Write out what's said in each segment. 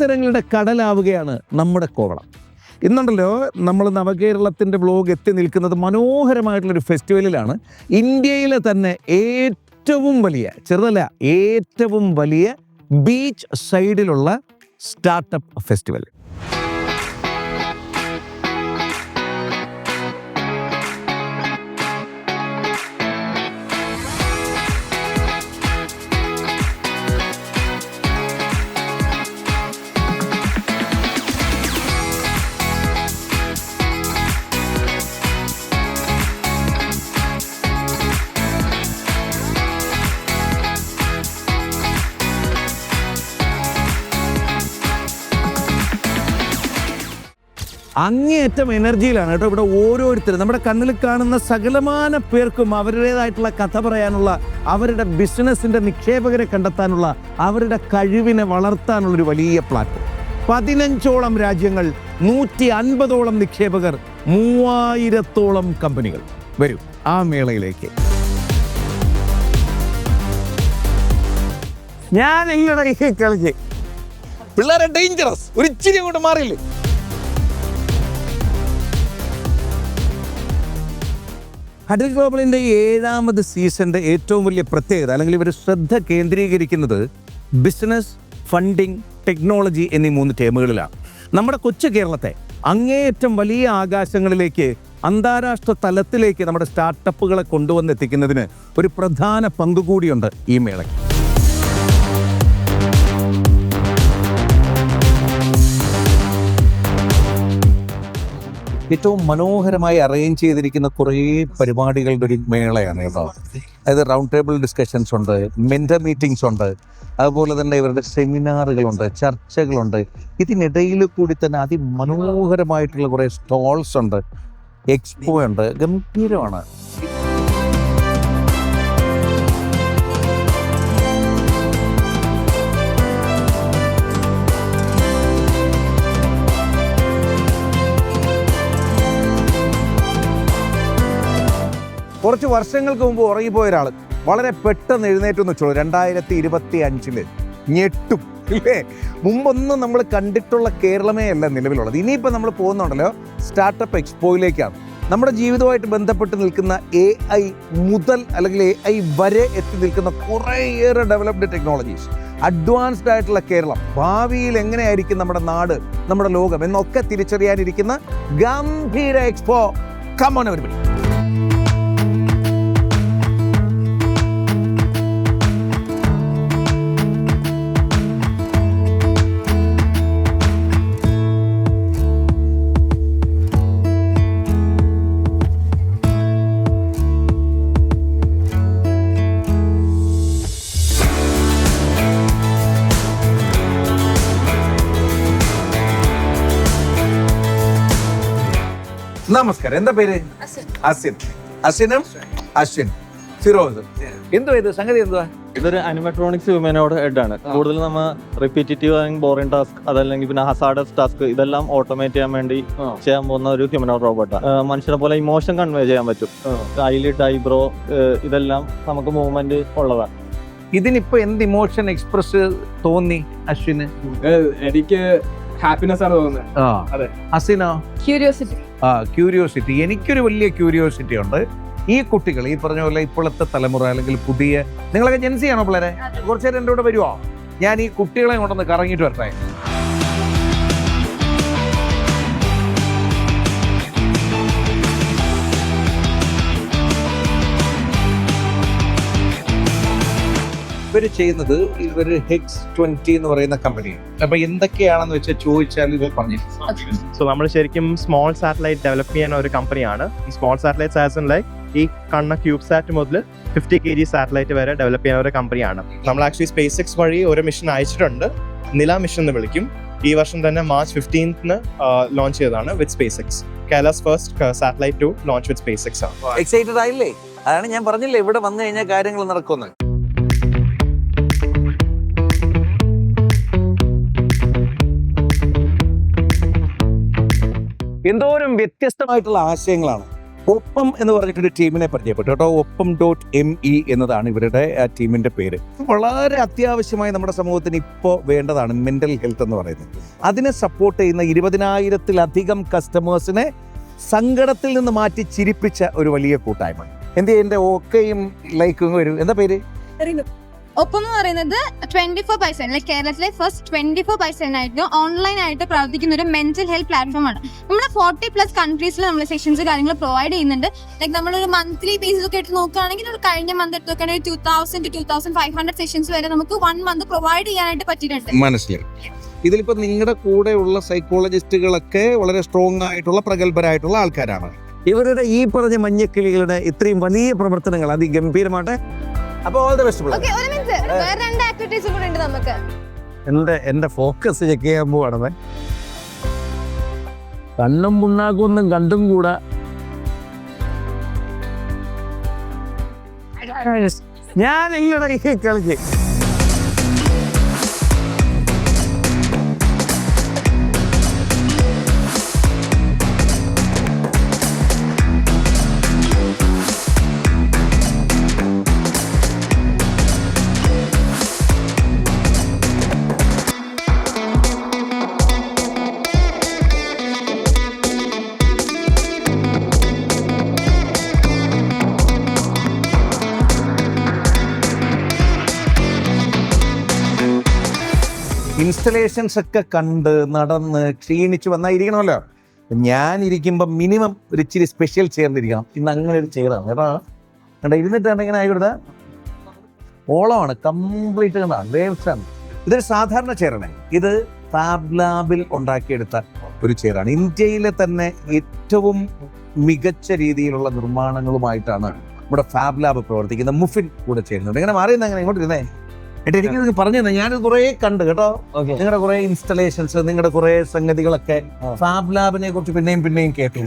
അവസരങ്ങളുടെ കടലാവുകയാണ് നമ്മുടെ കോവളം. ഇന്നുണ്ടല്ലോ നമ്മൾ നവകേരളത്തിന്റെ ബ്ലോഗ് എത്തി നിൽക്കുന്നത് മനോഹരമായിട്ടുള്ളൊരു ഫെസ്റ്റിവലിലാണ് ഇന്ത്യയിലെ തന്നെ ഏറ്റവും വലിയ ചെറുതല്ല ഏറ്റവും വലിയ ബീച്ച് സൈഡിലുള്ള സ്റ്റാർട്ടപ്പ് ഫെസ്റ്റിവൽ അങ്ങേയറ്റം എനർജിയിലാണ് കേട്ടോ ഇവിടെ ഓരോരുത്തരും. നമ്മുടെ കണ്ണിൽ കാണുന്ന സകലമാന പേർക്കും അവരുടേതായിട്ടുള്ള കഥ പറയാനുള്ള അവരുടെ ബിസിനസ്സിന്റെ നിക്ഷേപകരെ കണ്ടെത്താനുള്ള അവരുടെ കഴിവിനെ വളർത്താനുള്ളൊരു വലിയ പ്ലാറ്റ്ഫോം പതിനഞ്ചോളം രാജ്യങ്ങൾ നൂറ്റി അൻപതോളം നിക്ഷേപകർ മൂവായിരത്തോളം കമ്പനികൾ. വരും ആ മേളയിലേക്ക്. ഞാൻ നിങ്ങളുടെ കളിച്ച് പിള്ളേരെ ഡേഞ്ചറസ് ഒരു ഇച്ചിരി അങ്ങോട്ട് മാറിയില്ലേ? ഹഡൽ ഗ്ലോബലിന്റെ ഏഴാമത് സീസണിന്റെ ഏറ്റവും വലിയ പ്രത്യേകത അല്ലെങ്കിൽ ഇവർ ശ്രദ്ധ കേന്ദ്രീകരിക്കുന്നത് ബിസിനസ് ഫണ്ടിങ് ടെക്നോളജി എന്നീ മൂന്ന് ടേമുകളിലാണ്. നമ്മുടെ കൊച്ചു കേരളത്തെ അങ്ങേയറ്റം വലിയ ആകാശങ്ങളിലേക്ക് അന്താരാഷ്ട്ര തലത്തിലേക്ക് നമ്മുടെ സ്റ്റാർട്ടപ്പുകളെ കൊണ്ടുവന്നെത്തിക്കുന്നതിന് ഒരു പ്രധാന പങ്ക് കൂടിയുണ്ട് ഈ മേളയ്ക്ക്. ഏറ്റവും മനോഹരമായി അറേഞ്ച് ചെയ്തിരിക്കുന്ന കുറേ പരിപാടികളുടെ ഒരു മേളയാണ് കേട്ടോ. അതായത് റൗണ്ട് ടേബിൾ ഡിസ്കഷൻസ് ഉണ്ട് മെന്റർ മീറ്റിംഗ്സ് ഉണ്ട് അതുപോലെ തന്നെ ഇവരുടെ സെമിനാറുകളുണ്ട് ചർച്ചകളുണ്ട് ഇതിനിടയിൽ കൂടി തന്നെ അതിമനോഹരമായിട്ടുള്ള കുറേ സ്റ്റോൾസ് ഉണ്ട് എക്സ്പോ ഉണ്ട് ഗംഭീരമാണ്. കുറച്ച് വർഷങ്ങൾക്ക് മുമ്പ് ഉറങ്ങിപ്പോയ ഒരാൾ വളരെ പെട്ടെന്ന് എഴുന്നേറ്റെന്ന് വെച്ചോളൂ രണ്ടായിരത്തി ഇരുപത്തി അഞ്ചിൽ ഞെട്ടും ഇല്ലേ? മുമ്പൊന്നും നമ്മൾ കണ്ടിട്ടുള്ള കേരളമേ അല്ല നിലവിലുള്ളത്. ഇനിയിപ്പോൾ നമ്മൾ പോകുന്നുണ്ടല്ലോ സ്റ്റാർട്ടപ്പ് എക്സ്പോയിലേക്കാണ്. നമ്മുടെ ജീവിതവുമായിട്ട് ബന്ധപ്പെട്ട് നിൽക്കുന്ന എ ഐ മുതൽ അല്ലെങ്കിൽ എ ഐ വരെ എത്തി നിൽക്കുന്ന കുറേയേറെ ഡെവലപ്ഡ് ടെക്നോളജീസ് അഡ്വാൻസ്ഡ് ആയിട്ടുള്ള കേരളം. ഭാവിയിൽ എങ്ങനെയായിരിക്കും നമ്മുടെ നാട് നമ്മുടെ ലോകം എന്നൊക്കെ തിരിച്ചറിയാനിരിക്കുന്ന ഗംഭീര എക്സ്പോ കമോൺ everybody. നമസ്കാരം. എന്താ പേര്? അസിൻ അസിനും അശ്വിൻ. ഫിറോസ്. എന്തോ ഇത്? സംഗതി എന്തുവാ? ഇതൊരു അനിമട്രോണിക്സ് വിമനോട് ഹെഡ് ആണ്. കൂടുതൽ നമ്മൾ റിപ്പീറ്റേറ്റീവ് അല്ലെങ്കിൽ ബോറിംഗ് ടാസ്ക് അതല്ലെങ്കിൽ പിന്നെ ഹസാഡസ് ടാസ്ക് ഇതെല്ലാം ഓട്ടോമേറ്റ് ചെയ്യാൻ വേണ്ടി ചെയ്യാൻ പോകുന്ന ഒരു ഹ്യൂമനോട് റോബോട്ടാണ് മനുഷ്യനെ പോലെ ഇമോഷൻ കൺവേ ചെയ്യാൻ പറ്റും. ഐലിഡ് ഐബ്രോ ഇതെല്ലാം നമുക്ക് മൂവ്മെന്റ് ഉള്ളതാണ് ഇതിനിപ്പോ എന്ത് ഇമോഷൻ എക്സ്പ്രസ് തോന്നി അശ്വിന്? എനിക്ക് ഹാപ്പിനെസ് ആണ് തോന്നുന്നത് ആ. അതെ. അസിനോ ക്യൂരിയോസിറ്റി ആ ക്യൂരിയോസിറ്റി എനിക്കൊരു വലിയ ക്യൂരിയോസിറ്റി ഉണ്ട്. ഈ കുട്ടികൾ ഈ പറഞ്ഞ പോലെ ഇപ്പോഴത്തെ തലമുറ അല്ലെങ്കിൽ പുതിയ നിങ്ങളൊക്കെ ജെൻസി ആണോ പിള്ളേരെ? കുറച്ചേരം എന്റെ കൂടെ വരുമോ ഞാൻ ഈ കുട്ടികളെ കൊണ്ടൊന്ന് കറങ്ങിയിട്ട് വരട്ടെ. ഇവർ ചെയ്യുന്നത് ഇവർ ഹെക്സ് ട്വന്റി എന്ന് പറയുന്ന കമ്പനി അപ്പൊ എന്തൊക്കെയാണെന്ന് വെച്ചാൽ ചോദിച്ചാൽ ഇവർ പറഞ്ഞു സോ നമ്മൾ ശരിക്കും സ്മോൾ സാറ്റലൈറ്റ് ഡെവലപ്പ് ചെയ്യുന്ന ഒരു കമ്പനിയാണ് സ്മോൾ സാറ്റലൈറ്റ് ആസ് ലൈക്ക് ഈ കണ്ണ ക്യൂബ് സാറ്റ് മുതൽ ഫിഫ്റ്റി കെ ജി സാറ്റലൈറ്റ് വരെ ഡെവലപ്പ് ചെയ്യുന്ന ഒരു കമ്പനിയാണ് നമ്മൾ ആക്ച്വലി സ്പേസ് എക്സ് വഴി ഒരു മിഷൻ അയച്ചിട്ടുണ്ട്. നില മിഷൻ എന്ന് വിളിക്കും. ഈ വർഷം തന്നെ മാർച്ച് ഫിഫ്റ്റീൻത്തിന് ലോഞ്ച് ചെയ്തതാണ് with SpaceX Kerala's first satellite to launch with SpaceX ആണ്. എക്സൈറ്റഡ് ആയില്ലേ? അതാണ് ഞാൻ പറഞ്ഞില്ലേ ഇവിടെ വന്നു കഴിഞ്ഞാൽ കാര്യങ്ങൾ നടക്കുമെന്ന്. എന്തോരം വ്യത്യസ്തമായിട്ടുള്ള ആശയങ്ങളാണ്. ഒപ്പം എന്ന് പറഞ്ഞിട്ടൊരു ടീമിനെ പരിചയപ്പെട്ടു. കേട്ടോ ഒപ്പം ഡോട്ട് എം ഇ എന്നതാണ് ഇവരുടെ ടീമിന്റെ പേര്. വളരെ അത്യാവശ്യമായി നമ്മുടെ സമൂഹത്തിന് ഇപ്പോൾ വേണ്ടതാണ് മെന്റൽ ഹെൽത്ത് എന്ന് പറയുന്നത്. അതിനെ സപ്പോർട്ട് ചെയ്യുന്ന ഇരുപതിനായിരത്തിലധികം കസ്റ്റമേഴ്സിനെ സങ്കടത്തിൽ നിന്ന് മാറ്റി ചിരിപ്പിച്ച ഒരു വലിയ കൂട്ടായ്മ. എന്ത് എന്റെ ഓക്കെയും ലൈക്കും വരും. എന്താ പേര്? ഒപ്പം എന്ന് പറയുന്നത് twenty four by seven like കേരളത്തിലെ first twenty four by seven ആയിട്ട് ഓൺലൈൻ ആയിട്ട് പ്രവർത്തിക്കുന്ന ഒരു മെന്റൽ ഹെൽത്ത് പ്ലാറ്റ്ഫോം ആണ്. നമ്മുടെ ഫോർട്ടി പ്ലസ് കൺട്രീസിൽ നമ്മൾ സെഷൻസ് കാര്യങ്ങൾ പ്രൊവൈഡ് ചെയ്യുന്നുണ്ട്. ലൈക്ക് നമ്മളൊരു മന്ത്ലി ബേസിസ് ഒക്കെ എടുത്ത് നോക്കുകയാണെങ്കിൽ ഒരു കഴിഞ്ഞ മന്ത് എടുത്ത് നോക്കുകയാണെങ്കിൽ two thousand two thousand five hundred sessions വരെ നമുക്ക് വൺ മന്ത് പ്രൊവൈഡ് ചെയ്യാനായിട്ട് പറ്റിയിട്ടുണ്ട്. മനസ്സിലായി. ഇതിലിപ്പോ നിങ്ങളുടെ കൂടെയുള്ള സൈക്കോളജിസ്റ്റുകളൊക്കെ വളരെ സ്ട്രോങ് ആയിട്ടുള്ള പ്രഗത്ഭരായിട്ടുള്ള ആൾക്കാരാണ്. ഇവരുടെ ഈ പറഞ്ഞ മഞ്ഞക്കിളികളുടെ ഇത്രയും വലിയ പ്രവർത്തനങ്ങൾ അതിഗംഭീരമാട്ടെ അപ്പോൾ ഓൾ ദി ബെസ്റ്റ് ഓക്കേ ഒരു മിനിറ്റ് വേറെ രണ്ട് ആക്ടിവിറ്റീസ് കൂടെ ഉണ്ട് നമുക്ക്. എന്റെ എന്റെ ഫോക്കസ് ചെക്ക് ചെയ്യാൻ പോവാണ് കണ്ണും പുണ്ണാക്കൊന്നും കണ്ടും കൂടാ. ഞാൻ നിങ്ങളുടെ കളിച്ച് ഇൻസ്റ്റലേഷൻസ് ഒക്കെ കണ്ട് നടന്ന് ക്ഷീണിച്ച് വന്നായിരിക്കണമല്ലോ. ഞാൻ ഇരിക്കുമ്പോൾ മിനിമം ഒരു ഇച്ചിരി സ്പെഷ്യൽ ചെയറിലിരിക്കണം ഇന്ന് അങ്ങനെ ഒരു ചെയറാണ് കേട്ടോ കണ്ട ഇരുന്നിട്ടാണ് ഇങ്ങനെ ആയിക്കോട്ടെ. ഓളമാണ് കംപ്ലീറ്റ് കണ്ട. ഇതൊരു സാധാരണ ചെയറാണ് ഇത് ഫാബ് ലാബിൽ ഉണ്ടാക്കിയെടുത്ത ഒരു ചെയറാണ് ഇന്ത്യയിലെ തന്നെ ഏറ്റവും മികച്ച രീതിയിലുള്ള നിർമ്മാണങ്ങളുമായിട്ടാണ് നമ്മുടെ ഫാബ് ലാബ് പ്രവർത്തിക്കുന്ന മുഫിൻ കൂടെ ചെയ്യുന്നുണ്ട് ഇങ്ങനെ മാറിയെന്ന് അങ്ങനെ ഇങ്ങോട്ട് ഇരുന്നേ? ഏട്ടാ എനിക്ക് പറഞ്ഞു തന്നെ. ഞാനിത് കുറെ കണ്ട് കേട്ടോ. നിങ്ങളുടെ കുറെ ഇൻസ്റ്റലേഷൻസ് നിങ്ങളുടെ കുറെ സംഗതികളൊക്കെ ഫാബ് ലാബിനെ കുറിച്ച് പിന്നെയും പിന്നെയും കേട്ടു.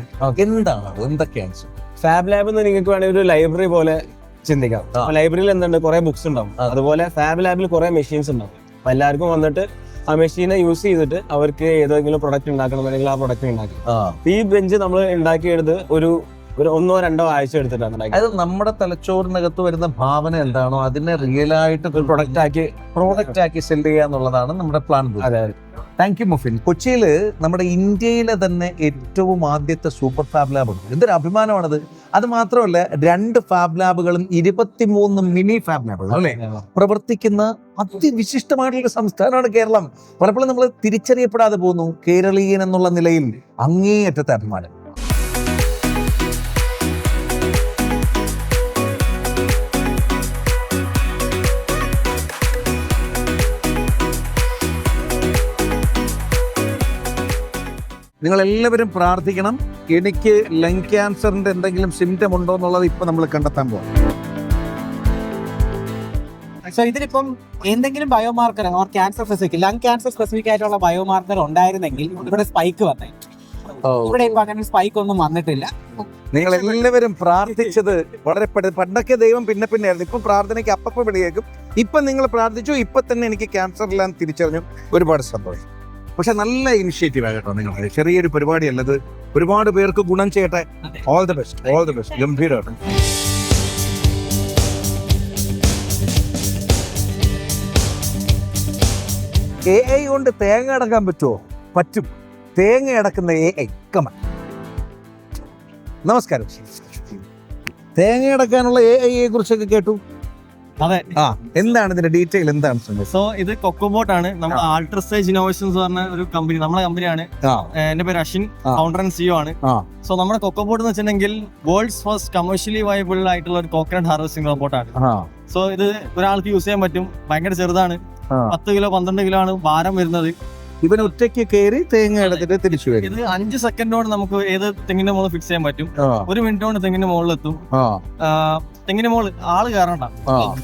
എന്താണ്? എന്തൊക്കെയാണ് ഫാബ് ലാബ് എന്ന് നിങ്ങൾക്ക് വേണമെങ്കിൽ ഒരു ലൈബ്രറി പോലെ ചിന്തിക്കാം. ലൈബ്രറിയിൽ എന്തുണ്ട്? കുറെ ബുക്സ് ഉണ്ടാവും. അതുപോലെ ഫാബ് ലാബിൽ കുറെ മെഷീൻസ് ഉണ്ടാവും. അപ്പൊ എല്ലാവർക്കും വന്നിട്ട് ആ മെഷീനെ യൂസ് ചെയ്തിട്ട് അവർക്ക് ഏതെങ്കിലും പ്രൊഡക്റ്റ് ഉണ്ടാക്കണം അല്ലെങ്കിൽ ആ പ്രൊഡക്റ്റ് ഉണ്ടാക്കണം ഈ ബെഞ്ച് നമ്മൾ ഉണ്ടാക്കിയെടുത്ത് ഒരു ഒരു ഒന്നോ രണ്ടോ ആഴ്ച എടുത്തിട്ടാണ് അത് നമ്മുടെ തലച്ചോറിനകത്ത് വരുന്ന ഭാവന എന്താണോ അതിനെ റിയൽ ആയിട്ട് ഒരു പ്രൊഡക്റ്റ് ആക്കി പ്രോഡക്റ്റ് ആക്കി സെൽ ചെയ്യുക എന്നുള്ളതാണ് നമ്മുടെ പ്ലാൻ അതെ താങ്ക് യു മുഫിൻ കൊച്ചിയിൽ നമ്മുടെ ഇന്ത്യയിലെ തന്നെ ഏറ്റവും ആദ്യത്തെ സൂപ്പർ ഫാബ് ലാബ് ഉണ്ട്. എന്തൊരു അഭിമാനമാണത്. അത് മാത്രമല്ല രണ്ട് ഫാബ് ലാബുകളും ഇരുപത്തിമൂന്ന് മിനി ഫാബ് ലാബുകൾ അല്ലേ? പ്രവർത്തിക്കുന്ന അതിവിശിഷ്ടമായിട്ടുള്ള സംസ്ഥാനമാണ് കേരളം. പലപ്പോഴും നമ്മൾ തിരിച്ചറിയപ്പെടാതെ പോകുന്നു. കേരളീയൻ എന്നുള്ള നിലയിൽ അങ്ങേയറ്റത്തെ അഭിമാനം. നിങ്ങൾ എല്ലാവരും പ്രാർത്ഥിക്കണം. എനിക്ക് ലങ് ക്യാൻസറിന്റെ എന്തെങ്കിലും സിംറ്റം ഉണ്ടോ എന്നുള്ളത് ഇപ്പം നമ്മൾ കണ്ടെത്താൻ പോകാം സോ ഇതിലിപ്പം എന്തെങ്കിലും biomarker or cancer specific lung cancer specific ആയിട്ടുള്ള ബയോമാർക്കർ ഉണ്ടായിരുന്നെങ്കിൽ ഇവിടെ സ്പൈക്ക് വന്നേ. ഇവിടെ ഇപ്പൊ അങ്ങനെ സ്പൈക്ക് ഒന്നും വന്നിട്ടില്ല. നിങ്ങൾ എല്ലാവരും പ്രാർത്ഥിച്ചത് വളരെ പെട്ടെന്ന് പണ്ടൊക്കെ ദൈവം പിന്നെ പിന്നെ ആയിരുന്നു. ഇപ്പം പ്രാർത്ഥനയ്ക്ക് അപ്പം വിളിയേക്കും. ഇപ്പം നിങ്ങൾ പ്രാർത്ഥിച്ചു ഇപ്പം തന്നെ എനിക്ക് ക്യാൻസർ എല്ലാം തിരിച്ചറിഞ്ഞു. ഒരുപാട് സന്തോഷം. പക്ഷെ നല്ല ഇനിഷ്യേറ്റീവ് ആകട്ടോ നിങ്ങൾ ചെറിയൊരു പരിപാടി അല്ലത് ഒരുപാട് പേർക്ക് ഗുണം ചെയ്യട്ടെ. All the best all the best ഗംഭീരമായിട്ട് എ ഐ കൊണ്ട് തേങ്ങ അടക്കാൻ പറ്റുമോ പറ്റും. തേങ്ങ അടക്കുന്ന എ ഐ കമ നമസ്കാരം. തേങ്ങ അടക്കാനുള്ള എ ഐയെ കുറിച്ചൊക്കെ കേട്ടു. അതെ. ആ എന്താണ് ഇതിന്റെ ഡീറ്റെയിൽ എന്താണ് സോ ഇത് കൊക്കോബോട്ട് ആണ് നമ്മൾ ആൾട്രസ്റ്റേജ് ഇന്നോവേഷൻസ് പറഞ്ഞ ഒരു കമ്പനി നമ്മളെ കമ്പനിയാണ് എന്റെ പേര് അഷിൻ. ഫൗണ്ടർ ആൻഡ് സിഒ ആണ്. സോ നമ്മുടെ കൊക്കോബോട്ട് എന്ന് വെച്ചിട്ടുണ്ടെങ്കിൽ വേൾഡ്സ് ഫസ്റ്റ് കമേഴ്ഷ്യലി വയബിൾ ആയിട്ടുള്ള ഒരു കോക്കനട്ട് ഹാർവെസ്റ്റിംഗ് റോബോട്ട് ആണ്. സോ ഇത് ഒരാൾക്ക് യൂസ് ചെയ്യാൻ പറ്റും. ഭയങ്കര ചെറുതാണ്. പത്ത് കിലോ പന്ത്രണ്ട് കിലോ ആണ് ഭാരം വരുന്നത്. ഇവൻ ഒറ്റയ്ക്ക് കയറി തേങ്ങ എടുത്തിട്ട് തിരിച്ചു വരും. ഇത് അഞ്ച് സെക്കൻഡ് കൊണ്ട് നമുക്ക് ഏത് തെങ്ങിന്റെ മുകളിൽ ഫിക്സ് ചെയ്യാൻ പറ്റും? ആ. ഒരു മിനിറ്റ് കൊണ്ട് തെങ്ങിന്റെ മുകളിലെത്തും. ആ. ആ, തെങ്ങിന്റെ മുകളിൽ ആൾ കയറണ്ട. ആ.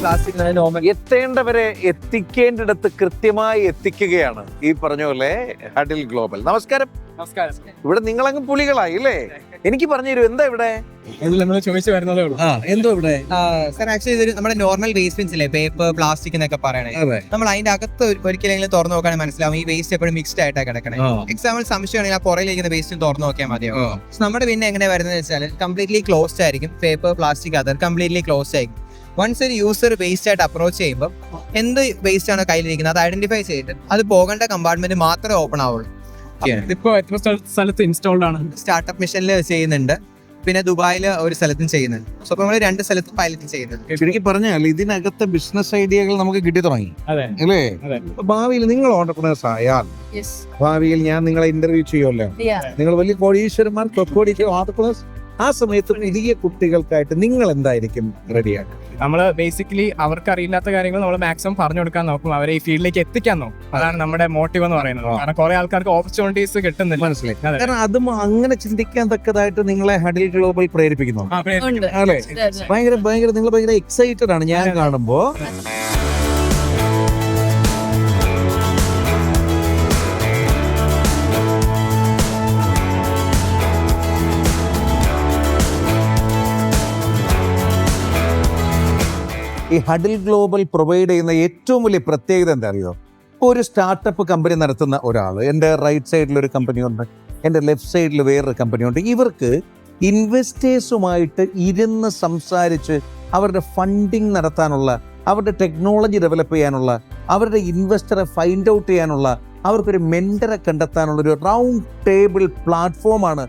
പ്ലാസ്റ്റിക് നോർമൽ എത്തേണ്ടവരെ എത്തിക്കേണ്ടിടത്ത് കൃത്യമായി എത്തിക്കുകയാണ് ഈ പറഞ്ഞ പോലെ ഹഡിൽ ഗ്ലോബൽ നമസ്കാരം. നമസ്കാരം. ഇവിടെ നിങ്ങളങ്ങ് പുലികളായി അല്ലേ? എനിക്ക് പറഞ്ഞു തരൂ എന്താ ഇവിടെ? നമ്മൾ ചോദിച്ചു വരുന്നതേ ഉള്ളൂ. എന്തോ ഇവിടെ? സർ ആക്ച്വലി ഇതൊരു നമ്മുടെ നോർമൽ വേസ്റ്റ് ബിൻസ് ഇല്ലേ? പേപ്പർ പ്ലാസ്റ്റിക് എന്നൊക്കെ പറയണേ. നമ്മൾ അതിന്റെ അകത്ത് ഒരു- ഒരിക്കലെങ്കിലും തുറന്നു നോക്കാൻ മനസ്സിലാവും. ഈ വേസ്റ്റ് എപ്പോഴും മിക്സ്ഡ് ആയിട്ടാണ് കിടക്കണേ. എക്സാമ്പിൾ സംശയമാണെങ്കിൽ ആ പുറയിലിരിക്കുന്ന വേസ്റ്റ് തുറന്നു നോക്കിയാൽ മതിയോ. നമ്മുടെ പിന്നെ എങ്ങനെ വരുന്നത് വെച്ചാൽ കംപ്ലീറ്റ്ലി ക്ലോസ്ഡ് ആയിരിക്കും. Paper plastic other completely closed ആയിരിക്കും. വൺസ് ഒരു യൂസർ വേസ്റ്റ് ആയിട്ട് അപ്രോച്ച് ചെയ്യുമ്പോൾ എന്ത് വേസ്റ്റ് ആണോ കയ്യിലിരിക്കുന്നത്? അത് ഐഡന്റിഫൈ ചെയ്തിട്ട് അത് പോകേണ്ട കമ്പാർട്ട്മെന്റ് മാത്രമേ ഓപ്പൺ ആവുള്ളൂ. ഇതിപ്പോ എത്ര സ്ഥല- സ്ഥലത്ത് ഇൻസ്റ്റാൾഡ് ആണ്. സ്റ്റാർട്ടപ്പ് മിഷനിൽ ചെയ്യുന്നുണ്ട്. പിന്നെ ദുബായിൽ ഒരു സ്ഥലത്തും ചെയ്യുന്നുണ്ട്. സോ അപ്പോൾ നമ്മൾ രണ്ട് സ്ഥലത്തും പൈലറ്റ് ചെയ്യുന്നുണ്ട്. ചുരുക്കി പറഞ്ഞാൽ ഇതിനകത്തെ ബിസിനസ് ഐഡിയകൾ നമുക്ക് കിട്ടി തുടങ്ങി. അല്ലേ? അതെ. ഭാവിയിൽ നിങ്ങൾ ഓണ്ടർപ്രണേഴ്സ് ആയാൽ ഭാവിയിൽ ഞാൻ നിങ്ങളെ ഇന്റർവ്യൂ ചെയ്യുമല്ലോ. നിങ്ങൾ വലിയ കോടീശ്വരന്മാർ കോടീശ്വര ആ സമയത്ത് പുതിയ കുട്ടികൾക്കായിട്ട് നിങ്ങൾ എന്തായിരിക്കും റെഡിയാണ് നമ്മൾ ബേസിക്കലി അവർക്ക് അറിയില്ലാത്ത കാര്യങ്ങൾ നമ്മൾ മാക്സിമം പറഞ്ഞു കൊടുക്കാൻ നോക്കും അവരെ ഈ ഫീൽഡിലേക്ക് എത്തിക്കാൻ നോക്കും. അതാണ് നമ്മുടെ മോട്ടീവ് എന്ന് പറയുന്നത്. കാരണം കുറെ ആൾക്കാർക്ക് ഓപ്പർച്യൂണിറ്റീസ് കിട്ടുന്നില്ല. മനസ്സിലായി. അതെ. കാരണം അതും അങ്ങനെ ചിന്തിക്കാൻ തക്കതായിട്ട് നിങ്ങളെ ഹഡിൽ ഗ്ലോബൽ പ്രേരിപ്പിക്കുന്നു. ഭയങ്കര ഭയങ്കര നിങ്ങൾ ഭയങ്കര എക്സൈറ്റഡ് ആണ്. ഞാൻ കാണുമ്പോ ഈ ഹഡിൽ ഗ്ലോബൽ പ്രൊവൈഡ് ചെയ്യുന്ന ഏറ്റവും വലിയ പ്രത്യേകത എന്താ അറിയോ? ഒരു സ്റ്റാർട്ടപ്പ് കമ്പനി നടത്തുന്ന ഒരാൾ എന്റെ റൈറ്റ് സൈഡിൽ ഒരു കമ്പനി ഉണ്ട് എന്റെ ലെഫ്റ്റ് സൈഡിൽ വേറൊരു കമ്പനി ഉണ്ട് ഇവർക്ക് ഇൻവെസ്റ്റേഴ്സുമായിട്ട് ഇരുന്ന് സംസാരിച്ച് അവരുടെ ഫണ്ടിങ് നടത്താനുള്ള അവരുടെ ടെക്നോളജി ഡെവലപ്പ് ചെയ്യാനുള്ള അവരുടെ ഇൻവെസ്റ്ററെ ഫൈൻഡ് ഔട്ട് ചെയ്യാനുള്ള അവർക്കൊരു മെന്ററെ കണ്ടെത്താനുള്ള ഒരു റൗണ്ട് ടേബിൾ പ്ലാറ്റ്ഫോമാണ്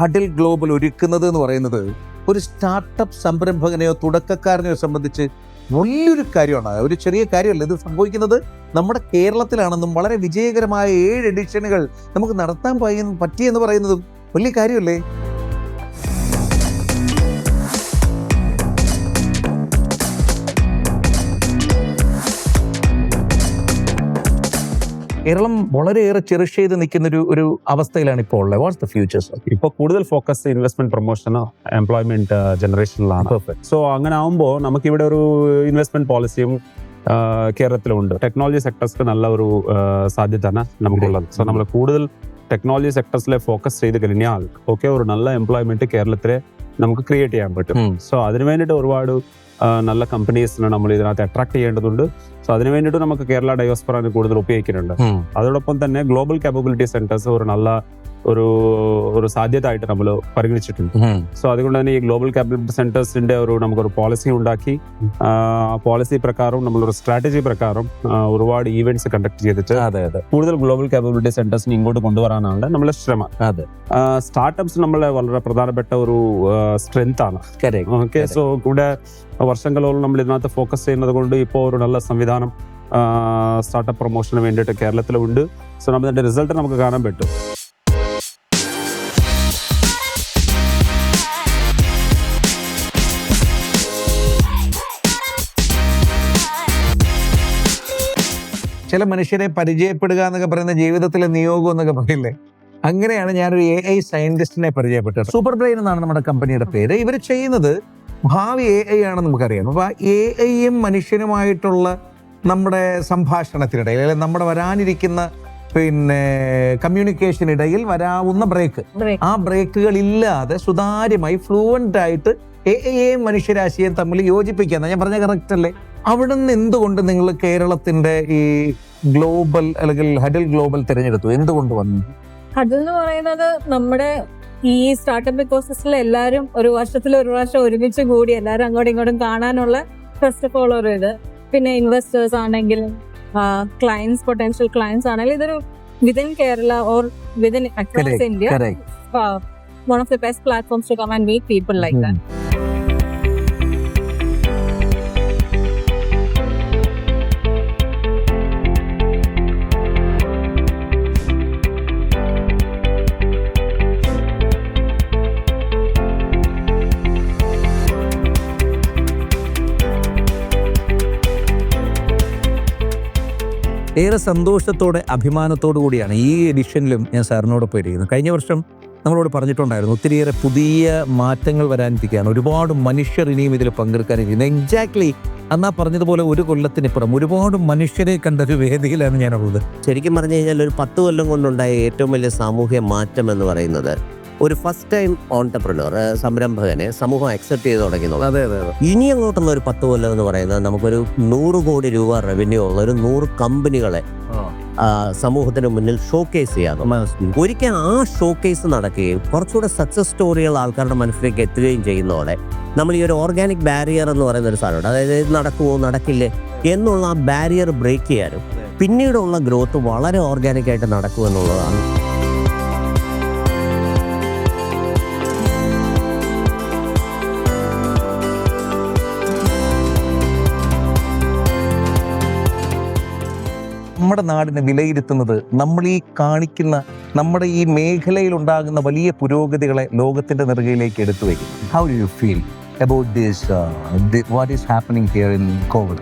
ഹഡിൽ ഗ്ലോബൽ ഒരുക്കുന്നത് എന്ന് പറയുന്നത്. ഒരു സ്റ്റാർട്ടപ്പ് സംരംഭകനെയോ തുടക്കക്കാരനെയോ സംബന്ധിച്ച് വലിയൊരു കാര്യമാണ്. ഒരു ചെറിയ കാര്യമല്ല. ഇത് സംഭവിക്കുന്നത് നമ്മുടെ കേരളത്തിലാണെന്നും വളരെ വിജയകരമായ ഏഴ് എഡിഷനുകൾ നമുക്ക് നടത്താൻ പറ്റിയെന്ന് പറയുന്നതും വലിയ കാര്യമല്ലേ? കേരളം വളരെയേറെ ചെറിഷ് ചെയ്ത് നിൽക്കുന്ന ഒരു ഒരു അവസ്ഥയിലാണ് ഇപ്പോൾ ഉള്ളത്. വാട്ട്സ് ദ ഫ്യൂച്ചേഴ്സ് ഇപ്പോൾ കൂടുതൽ ഫോക്കസ് ഇൻവെസ്റ്റ്മെന്റ് പ്രൊമോഷനോ എംപ്ലോയ്മെന്റ് ജനറേഷനിലാണ് സോ അങ്ങനെ ആവുമ്പോൾ നമുക്ക് ഇവിടെ ഒരു ഇൻവെസ്റ്റ്മെന്റ് പോളിസിയും കേരളത്തിലുണ്ട്. ടെക്നോളജി സെക്ടർസ്ക്ക് നല്ല ഒരു സാധ്യതയാണ് നമുക്കുള്ളത്. സോ നമ്മൾ കൂടുതൽ ടെക്നോളജി സെക്ടർസിലെ ഫോക്കസ് ചെയ്ത് കഴിഞ്ഞാൽ ഓക്കെ ഒരു നല്ല എംപ്ലോയ്മെന്റ് കേരളത്തിലെ നമുക്ക് ക്രിയേറ്റ് ചെയ്യാൻ പറ്റും. സോ അതിന് വേണ്ടിയിട്ട് ഒരുപാട് നല്ല കമ്പനീസിനെ നമ്മൾ ഇതിനകത്ത് അട്രാക്ട് ചെയ്യേണ്ടതുണ്ട്. സോ അതിന് വേണ്ടിയിട്ട് നമുക്ക് കേരള ഡയോസ്പറ കൂടുതൽ ഉപയോഗിക്കുന്നുണ്ട്. അതോടൊപ്പം തന്നെ ഗ്ലോബൽ കാപ്പബിലിറ്റി സെന്റേഴ്സ് ഒരു നല്ല ഒരു ഒരു സാധ്യത ആയിട്ട് നമ്മൾ പരിഗണിച്ചിട്ടുണ്ട് സോ അതുകൊണ്ട് തന്നെ ഈ ഗ്ലോബൽ ക്യാപിറ്റൽ സെന്റേഴ്സിന്റെ ഒരു നമുക്കൊരു പോളിസി ഉണ്ടാക്കി ആ പോളിസി പ്രകാരം നമ്മളൊരു സ്ട്രാറ്റജി പ്രകാരം ഒരുപാട് ഈവെന്റ്സ് കണ്ടക്ട് ചെയ്തിട്ട് അതെ അതെ. കൂടുതൽ ഗ്ലോബൽ ക്യാപബിലിറ്റി സെന്റേഴ്സിന് ഇങ്ങോട്ട് കൊണ്ടുവരാനാണ് നമ്മളെ ശ്രമം. അതെ. സ്റ്റാർട്ടപ്സ് നമ്മളെ വളരെ പ്രധാനപ്പെട്ട ഒരു സ്ട്രെങ്ത് ആണ്. ഓക്കെ സോ കൂടെ വർഷങ്ങളോളം നമ്മൾ ഇതിനകത്ത് ഫോക്കസ് ചെയ്യുന്നത് കൊണ്ട് ഇപ്പോൾ ഒരു നല്ല സംവിധാനം സ്റ്റാർട്ടപ്പ് പ്രൊമോഷന് വേണ്ടിയിട്ട് കേരളത്തിലുണ്ട്. സോ നമ്മുടെ റിസൾട്ട് നമുക്ക് കാണാൻ പറ്റും. ചില മനുഷ്യരെ പരിചയപ്പെടുക എന്നൊക്കെ പറയുന്ന ജീവിതത്തിലെ നിയോഗം എന്നൊക്കെ പറയില്ലേ? അങ്ങനെയാണ് ഞാനൊരു എ ഐ സയന്റിസ്റ്റിനെ പരിചയപ്പെട്ടത്. സൂപ്പർ ബ്രെയിൻ എന്നാണ് നമ്മുടെ കമ്പനിയുടെ പേര്. ഇവർ ചെയ്യുന്നത് ഭാവി എ ഐ ആണെന്ന് നമുക്കറിയാം. അപ്പോൾ എ ഐയും മനുഷ്യനുമായിട്ടുള്ള നമ്മുടെ സംഭാഷണത്തിനിടയിൽ അല്ലെങ്കിൽ നമ്മുടെ വരാനിരിക്കുന്ന പിന്നെ കമ്മ്യൂണിക്കേഷനിടയിൽ വരാവുന്ന ബ്രേക്ക് ആ ബ്രേക്കുകൾ ഇല്ലാതെ സുതാര്യമായി ഫ്ലൂവന്റ് ആയിട്ട് എ ഐയെയും മനുഷ്യരാശിയെയും തമ്മിൽ യോജിപ്പിക്കുക ഞാൻ പറഞ്ഞ കറക്റ്റ് അല്ലേ? അവിടെ നിന്ന് എന്തുകൊണ്ട് നിങ്ങൾ കേരളത്തിന്റെ ഈ ഗ്ലോബൽ അല്ലെങ്കിൽ ഹഡിൽ ഗ്ലോബൽ തിരഞ്ഞെടുത്തു? എന്തുകൊണ്ട് വന്നു? എന്ന് പറയുന്നത് നമ്മുടെ ഈ സ്റ്റാർട്ടപ്പ് ഇക്കോസിസ്റ്റിൽ എല്ലാവരും ഒരു വർഷത്തിൽ ഒരു പ്രാവശ്യം ഒരുമിച്ച് കൂടി എല്ലാവരും അങ്ങോട്ടും ഇങ്ങോട്ടും കാണാനുള്ള ഫസ്റ്റ് ഒരു ഇത്. പിന്നെ ഇൻവെസ്റ്റേഴ്സ് ആണെങ്കിലും ക്ലയൻസ് പൊട്ടൻഷ്യൽ ക്ലയൻസ് ആണെങ്കിലും ഇതൊരു within Kerala or within across India. One of the best platforms to come and meet people like that ഏറെ സന്തോഷത്തോടെ അഭിമാനത്തോടു കൂടിയാണ് ഈ എഡിഷനിലും ഞാൻ സാറിനോടൊപ്പം ഇരിക്കുന്നത്. കഴിഞ്ഞ വർഷം നമ്മളോട് പറഞ്ഞിട്ടുണ്ടായിരുന്നു ഒത്തിരിയേറെ പുതിയ മാറ്റങ്ങൾ വരാനിരിക്കുകയാണ്. ഒരുപാട് മനുഷ്യർ ഇനിയും ഇതിൽ പങ്കെടുക്കാനിരിക്കുന്നത് എക്സാക്ട്ലി അന്നാ പറഞ്ഞതുപോലെ ഒരു കൊല്ലത്തിനിപ്പുറം ഒരുപാട് മനുഷ്യരെ കണ്ട ഒരു വേദിയിലാണ് ഞാനുള്ളത്. ശരിക്കും പറഞ്ഞു കഴിഞ്ഞാൽ ഒരു പത്ത് കൊല്ലം കൊണ്ടുണ്ടായ ഏറ്റവും വലിയ സാമൂഹ്യ മാറ്റം എന്ന് പറയുന്നത് ഒരു ഫസ്റ്റ് ടൈം ഓൺടർപ്രണർ സംരംഭകനെ സമൂഹം അക്സെപ്റ്റ് ചെയ്ത് തുടങ്ങിയെന്നുള്ളത് അതെ അതെ അതെ. ഇനി അങ്ങോട്ടുള്ള ഒരു പത്ത് കൊല്ലം എന്ന് പറയുന്നത് നമുക്കൊരു നൂറ് കോടി രൂപ റവന്യൂ ഉള്ള ഒരു നൂറ് കമ്പനികളെ സമൂഹത്തിന് മുന്നിൽ ഷോക്കേസ് ചെയ്യാനും ഒരിക്കൽ ആ ഷോക്കേസ് നടക്കുകയും കുറച്ചുകൂടെ സക്സസ് സ്റ്റോറികൾ ആൾക്കാരുടെ മനസ്സിലേക്ക് എത്തുകയും ചെയ്യുന്നതോടെ നമ്മൾ ഈ ഒരു ഓർഗാനിക് ബാരിയർ എന്ന് പറയുന്ന ഒരു സാധനമുണ്ട് അതായത് ഇത് നടക്കുമോ നടക്കില്ലേ എന്നുള്ള ആ ബാരിയർ ബ്രേക്ക് ചെയ്യാനും പിന്നീടുള്ള ഗ്രോത്ത് വളരെ ഓർഗാനിക് ആയിട്ട് നടക്കുമെന്നുള്ളതാണ് നമ്മുടെ നാടിനെ വിലയിരുത്തുന്നത് നമ്മൾ ഈ കാണിക്കുന്ന നമ്മുടെ ഈ മേഖലയിൽ ഉണ്ടാകുന്ന വലിയ പുരോഗതികളെ ലോകത്തിന്റെ നെറുകയിലേക്ക് എടുത്തു വയ്ക്കും. How do you feel about this what is happening here in covid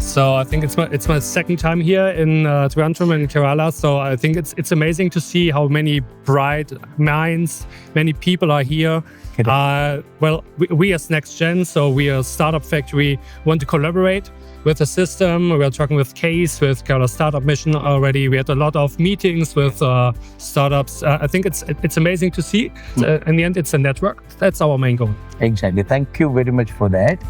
So I think it's my it's my second time here in uh, Trivandrum and Kerala. So I think it's it's amazing to see how many bright minds, many people are here. Uh, well, we, we as Next Gen, so we are a startup factory, want to collaborate with the system. We are talking with Case, with Kerala Startup Mission already. We had a lot of meetings with uh, startups. Uh, I think it's it's amazing to see. Uh, in the end, it's a network. That's our main goal. Exactly. Thank you very much for that.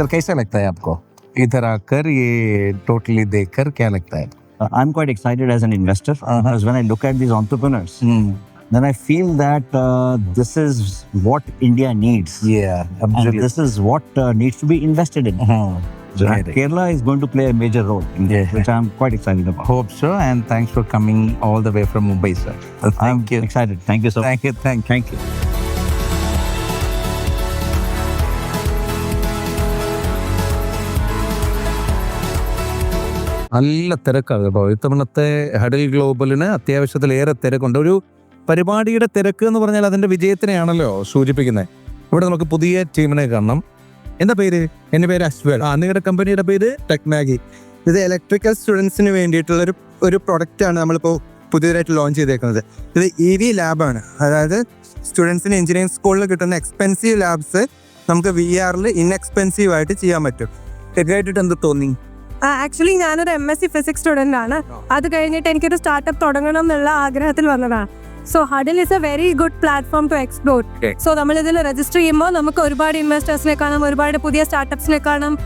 Sir कैसा लगता है आपको इधर आकर ये totally देखकर क्या लगता है I'm quite excited as an investor because when I look at these entrepreneurs, then I feel that uh, this is what India needs. Yeah, And absolutely. this is what uh, needs to be invested in. So Right. Kerala is going to play a major role, in this, Yeah. which I'm quite excited about. Hope so, and thanks for coming all the way from Mumbai, sir. Uh, I'm Thank you. excited. Thank you so much. Thank you. Thank you. Thank you. നല്ല തിരക്കാണ് കേട്ടോ. ഇത്തവണത്തെ ഹഡിൽ ഗ്ലോബലിന് അത്യാവശ്യത്തിലേറെ തിരക്കുണ്ട്. ഒരു പരിപാടിയുടെ തിരക്ക് എന്ന് പറഞ്ഞാൽ അതിന്റെ വിജയത്തിനെയാണല്ലോ സൂചിപ്പിക്കുന്നത്. ഇവിടെ നമുക്ക് പുതിയ ടീമിനെ കാണണം. എന്താ പേര്? എന്റെ പേര് അശ്വൽ ആ നിങ്ങളുടെ കമ്പനിയുടെ പേര്? ടെക്നാഗി ഇത് ഇലക്ട്രിക്കൽ സ്റ്റുഡൻസിന് വേണ്ടിയിട്ടുള്ള ഒരു ഒരു പ്രൊഡക്റ്റാണ് നമ്മളിപ്പോൾ പുതിയതായിട്ട് ലോഞ്ച് ചെയ്തേക്കുന്നത്. ഇത് ഇ വി ലാബാണ് അതായത് സ്റ്റുഡൻസിന് എഞ്ചിനീയറിംഗ് സ്കൂളിൽ കിട്ടുന്ന എക്സ്പെൻസീവ് ലാബ്സ് നമുക്ക് വി ആറിൽ ഇൻഎക്സ്പെൻസീവ് ആയിട്ട് ചെയ്യാൻ പറ്റും. കേട്ടിട്ട് എന്ത് തോന്നി? ആക്ച്വലി ഞാനൊരു M S C physics student ആണ്. അത് കഴിഞ്ഞിട്ട് എനിക്കൊരു സ്റ്റാർട്ടപ്പ് തുടങ്ങണം എന്നുള്ള ആഗ്രഹത്തിൽ വന്നതാണ് so Huddle is a very good platform to explore so നമ്മൾ ഇതിൽ രജിസ്റ്റർ ചെയ്യുമ്പോൾ നമുക്ക് ഒരുപാട് ഇൻവെസ്റ്റേഴ്സിനെ കാണാം ഒരുപാട് പുതിയ സ്റ്റാർട്ടപ്സിനെ കാണാം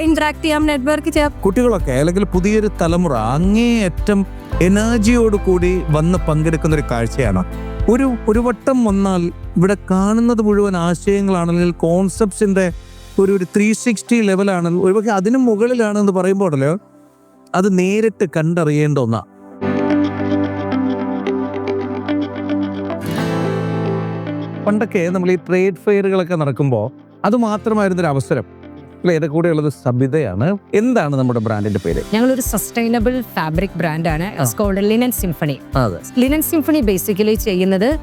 ഇന്ററാക്ട് ചെയ്യാം നെറ്റ്വർക്ക് ചെയ്യാം. കുട്ടികളൊക്കെ അല്ലെങ്കിൽ പുതിയൊരു തലമുറ അങ്ങേയറ്റം എനർജിയോട് കൂടി വന്ന് പങ്കെടുക്കുന്ന ഒരു കാഴ്ചയാണ്. ഒരു ഒരു വട്ടം വന്നാൽ ഇവിടെ കാണുന്നത് മുഴുവൻ ആശയങ്ങളാണ്. അല്ലെങ്കിൽ കോൺസെപ്റ്റ്സിന്റെ ഒരു ഒരു ത്രീ സിക്സ്റ്റി ലെവലാണ് ഒരുപക്ഷെ അതിനും മുകളിലാണെന്ന് പറയുമ്പോഴല്ലോ അത് നേരിട്ട് കണ്ടറിയേണ്ട ഒന്നാണ് പണ്ടൊക്കെ നമ്മൾ ഈ ട്രേഡ് ഫെയറുകളൊക്കെ നടക്കുമ്പോൾ അത് മാത്രമായിരുന്ന ഒരു അവസരം. അല്ലെ? കൂടെ ഉള്ളത് സബിതയാണ്. എന്താണ് നമ്മുടെ ബ്രാൻഡിന്റെ പേര്? ഞങ്ങൾ ഒരു സസ്റ്റൈനബിൾ ഫാബ്രിക് ബ്രാൻഡാണ് linen symphony linen symphony basically ചെയ്യുന്നത്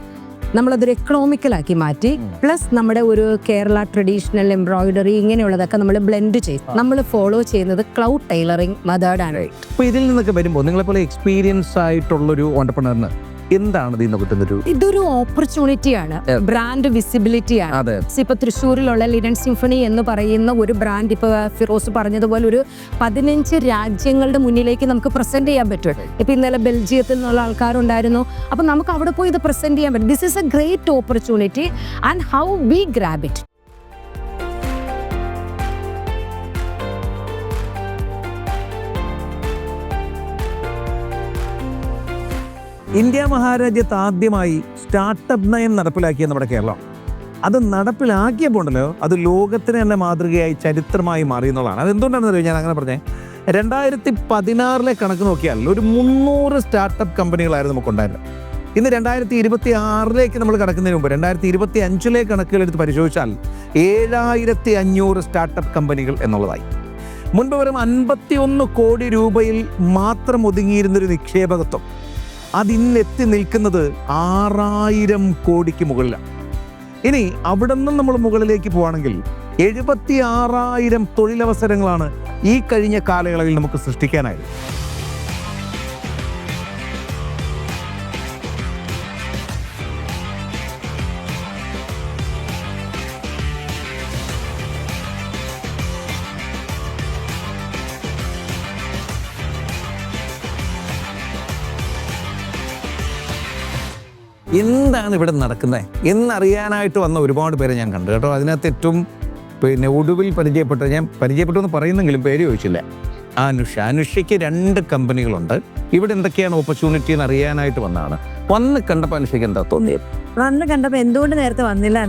നമ്മളതൊരു എക്കണോമിക്കലാക്കി മാറ്റി പ്ലസ് നമ്മുടെ ഒരു കേരള ട്രഡീഷണൽ എംബ്രോയിഡറി ഇങ്ങനെയുള്ളതൊക്കെ നമ്മൾ ബ്ലെൻഡ് ചെയ്തു നമ്മൾ ഫോളോ ചെയ്യുന്നത് ക്ലൗഡ് ടൈലറിംഗ് മെത്തേഡാണ് അപ്പൊ ഇതിൽ നിന്നൊക്കെ വരുമ്പോൾ നിങ്ങളെപ്പോലെ എക്സ്പീരിയൻസ് ആയിട്ടുള്ളൊരു ഓണ്ടർപ്രണറിന് എന്താണ് ഇതിൽ നിന്ന് കിട്ടുന്നൊരു ഇതൊരു ഓപ്പർച്യൂണിറ്റിയാണ് ആണ്. ബ്രാൻഡ് വിസിബിലിറ്റി ആണ്. അതെ. ഇപ്പൊ തൃശ്ശൂരിലുള്ള ലിനൻ സിംഫണി എന്ന് പറയുന്ന ഒരു ബ്രാൻഡ് ഇപ്പൊ ഫിറോസ് പറഞ്ഞതുപോലെ ഒരു പതിനഞ്ച് രാജ്യങ്ങളുടെ മുന്നിലേക്ക് നമുക്ക് പ്രസന്റ് ചെയ്യാൻ പറ്റും. ഇപ്പൊ ഇന്നലെ ബെൽജിയത്തിൽ നിന്നുള്ള ആൾക്കാരുണ്ടായിരുന്നു. അപ്പൊ നമുക്ക് അവിടെ പോയി ഇത് പ്രസന്റ് ചെയ്യാൻ പറ്റും. This is a great opportunity and how we grab it India മഹാരാജ്യത്ത് ആദ്യമായി സ്റ്റാർട്ടപ്പ് നയം നടപ്പിലാക്കിയ നമ്മുടെ കേരളം. അത് നടപ്പിലാക്കിയപ്പോൾ ഉണ്ടല്ലോ അത് ലോകത്തിന് തന്നെ മാതൃകയായി ചരിത്രമായി മാറി എന്നുള്ളതാണ്. അതെന്തുകൊണ്ടാണെന്ന് ഞാൻ അങ്ങനെ പറഞ്ഞേ? രണ്ടായിരത്തി പതിനാറിലെ കണക്ക് നോക്കിയാൽ ഒരു മുന്നൂറ് സ്റ്റാർട്ടപ്പ് കമ്പനികളായിരുന്നു നമുക്കുണ്ടായിരുന്നത്. ഇന്ന് രണ്ടായിരത്തി ഇരുപത്തി ആറിലേക്ക് നമ്മൾ കടക്കുന്നതിന് മുമ്പ് രണ്ടായിരത്തി ഇരുപത്തി അഞ്ചിലെ കണക്കുകൾ എടുത്ത് പരിശോധിച്ചാൽ ഏഴായിരത്തി അഞ്ഞൂറ് സ്റ്റാർട്ടപ്പ് കമ്പനികൾ എന്നുള്ളതായി. മുൻപ് വെറും അൻപത്തി ഒന്ന് കോടി രൂപയിൽ മാത്രം ഒതുങ്ങിയിരുന്നൊരു നിക്ഷേപകത്വം. അതിന്ന് എത്തി നിൽക്കുന്നത് ആറായിരം കോടിക്ക് മുകളിലാണ്. ഇനി അവിടെ നിന്നും നമ്മൾ മുകളിലേക്ക് പോവാണെങ്കിൽ എഴുപത്തി ആറായിരം തൊഴിലവസരങ്ങളാണ് ഈ കഴിഞ്ഞ കാലയളവിൽ നമുക്ക് സൃഷ്ടിക്കാനായത്. എന്താണ് ഇവിടെ നടക്കുന്നത് എന്നറിയാനായിട്ട് വന്ന ഒരുപാട് പേരെ ഞാൻ കണ്ടു കേട്ടോ. അതിനകത്ത് ഏറ്റവും പിന്നെ ഒടുവിൽ പരിചയപ്പെട്ട ഞാൻ പരിചയപ്പെട്ടു എന്ന് പറയുന്നെങ്കിലും പേര് ചോദിച്ചില്ല. അനുഷ. അനുഷയ്ക്ക് രണ്ട് കമ്പനികളുണ്ട്. ഇവിടെ എന്തൊക്കെയാണ് ഓപ്പർച്യൂണിറ്റി എന്ന് അറിയാനായിട്ട് വന്നാണ് വന്ന് കണ്ടപ്പോൾ അനുഷയ്ക്ക് എന്താ തോന്നിയത്? വന്ന് കണ്ടപ്പോൾ എന്തുകൊണ്ട് നേരത്തെ വന്നില്ല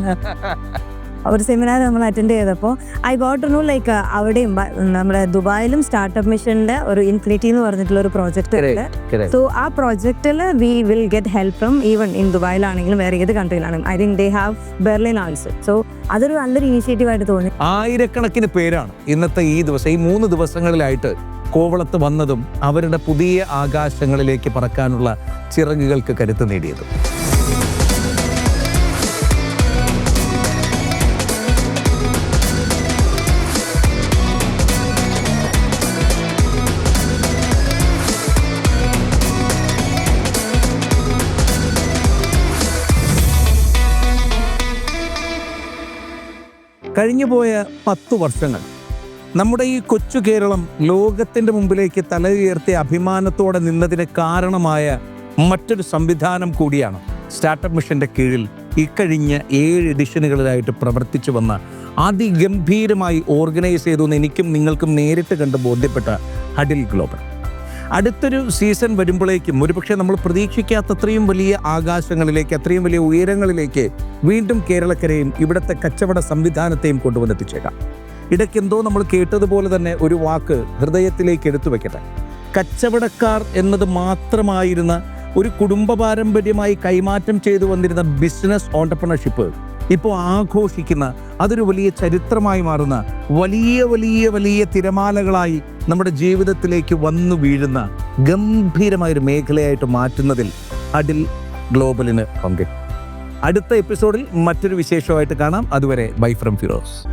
ഒരു സെമിനാർ നമ്മൾ അറ്റൻഡ് ചെയ്തപ്പോൾ ഐ ഗോട്ട് നോ ലൈക്ക് അവിടെയും നമ്മുടെ ദുബായിലും സ്റ്റാർട്ടപ്പ് മിഷന്റെ ഒരു ഇൻഫിനിറ്റി എന്ന് പറഞ്ഞിട്ടുള്ള ഒരു പ്രോജക്റ്റ് ഉണ്ട്. സോ ആ പ്രോജക്റ്റിൽ we will get help from even in ദുബായിലാണെങ്കിലും വേറെ ഏത് കൺട്രിയിലാണെങ്കിലും I think they have Berlin also so അതൊരു നല്ലൊരു ഇനിഷ്യേറ്റീവ് ആയിട്ട് തോന്നി. ആയിരക്കണക്കിന് പേരാണ് ഇന്നത്തെ ഈ ദിവസം ഈ മൂന്ന് ദിവസങ്ങളിലായിട്ട് കോവളത്ത് വന്നതും അവരുടെ പുതിയ ആകാശങ്ങളിലേക്ക് പറക്കാനുള്ള ചിറകുകൾക്ക് കരുത്ത് നേടിയതും. കഴിഞ്ഞുപോയ പത്തു വർഷങ്ങൾ. നമ്മുടെ ഈ കൊച്ചു കേരളം ലോകത്തിന്റെ മുമ്പിലേക്ക് തല ഉയർത്തി അഭിമാനത്തോടെ നിന്നതിന് കാരണമായ മറ്റൊരു സംവിധാനം കൂടിയാണ് സ്റ്റാർട്ടപ്പ് മിഷന്റെ കീഴിൽ ഇക്കഴിഞ്ഞ ഏഴ് എഡിഷനുകളിലായിട്ട് പ്രവർത്തിച്ചു വന്ന അതിഗംഭീരമായി ഓർഗനൈസ് ചെയ്തു എന്ന് എനിക്കും നിങ്ങൾക്കും നേരിട്ട് കണ്ട് ബോധ്യപ്പെട്ട ഹഡിൽ ഗ്ലോബൽ അടുത്തൊരു സീസൺ വരുമ്പോഴേക്കും ഒരുപക്ഷെ നമ്മൾ പ്രതീക്ഷിക്കാത്ത അത്രയും വലിയ ആകാശങ്ങളിലേക്ക് അത്രയും വലിയ ഉയരങ്ങളിലേക്ക് വീണ്ടും കേരളക്കരയും ഇവിടുത്തെ കച്ചവട സംവിധാനത്തെയും കൊണ്ടുവന്നെത്തിച്ചേക്കാം. ഇടയ്ക്ക് എന്തോ നമ്മൾ കേട്ടതുപോലെ തന്നെ ഒരു വാക്ക് ഹൃദയത്തിലേക്ക് എടുത്തു വെക്കട്ടെ. കച്ചവടക്കാർ എന്നത് മാത്രമായിരുന്ന ഒരു കുടുംബ പാരമ്പര്യമായി കൈമാറ്റം ചെയ്തു വന്നിരുന്ന ബിസിനസ് ഓണ്ടർപ്രണർഷിപ്പ് ഇപ്പോൾ ആഘോഷിക്കുന്ന അതൊരു വലിയ ചരിത്രമായി മാറുന്ന വലിയ വലിയ വലിയ തിരമാലകളായി നമ്മുടെ ജീവിതത്തിലേക്ക് വന്നു വീഴുന്ന ഗംഭീരമായ ഒരു മേഖലയായിട്ട് മാറ്റുന്നതിൽ അഡിൽ ഗ്ലോബലിന് പങ്കെടുക്കും. അടുത്ത എപ്പിസോഡിൽ മറ്റൊരു വിശേഷമായിട്ട് കാണാം. അതുവരെ ബൈ ഫ്രം ഫിറോസ്.